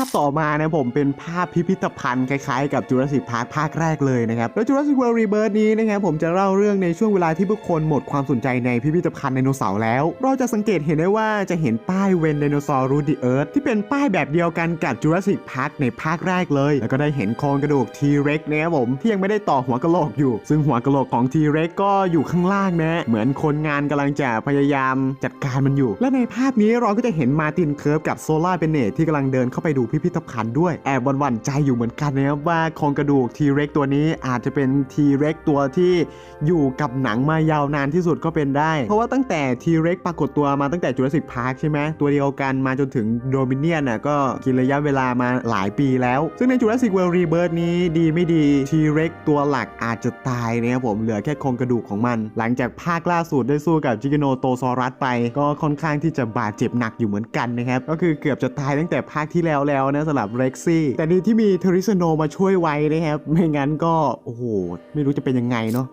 าพต่อมานะผมเป็นภาพพิพิธภัณฑ์คล้ายๆกับจูราสสิกพาร์คภาคแรกเลยนะครับแล้วจูราสสิกเวิลด์รีเบิร์ดนี้นะครับผมจะเล่าเรื่องในช่วงเวลาที่ผู้คนหมดความสนใจในพิพิธภัณฑ์ไดโนเสาร์แล้ว เราจะสังเกตเห็นได้ว่าจะเห็นป้ายเวนไดโนเสาร์รูดีเอิร์ธที่เป็นป้ายแบบเดียวกันกับจูราสสิกพาร์คในภาคแรกเลย แล้วก็ได้เห็นโครงกระดูกทีเร็กนะครับผมที่ยังไม่ได้ต่อหัวกะโหลกอยู่ ซึ่งหัวกะโหลกของทีเร็กก็อยู่ข้างล่างนะเหมือนคนงานกำลังจะพยายามจัดการมันอยู่ และในภาพนี้เราก็จะเห็นมาตินเคิร์ฟกับโซล่าเบเนตที่กำลังเดินเข้าไปดูพิพิธภัณฑ์ด้วย แอบหวันๆใจอยู่เหมือนกันนะครับว่าโครงกระดูกทีเร็กตัวนี้อาจจะเป็นทีเร็กตัวที่อยู่กับหนังมายาวนานที่สุดก็เป็นได้ เพราะว่าตั้งแต่ทีเร็กปรากฏตัวมาตั้งแต่จูราสสิกพาร์คใช่ไหมตัวเดียวกันมาจนถึงโดมิเนียนน่ะก็กินระยะเวลามาหลายปีแล้ว ซึ่งในจูราสสิกเวิลด์รีเบิร์ดนี้ดีไม่ดีทีเร็กตัวหลักอาจจะตายนะครับผมเหลือแค่โครงกระดูกของมัน หลังจากภาคล่าสุดได้สู้กับจิกโนโตซอรัสไป ก็ค่อนข้างที่จะบาดเจ็บหนักอยู่เหมือนกันนะครับก็คือเกือบจะตายตั้งแต่ภาคที่แล้วแล้วนะสำหรับเร็กซี่แต่นี่ที่มีเทอริสโนมาช่วยไว้นะครับไม่งั้นก็โอ้โหไม่รู้จะเป็นยังไงเนาะ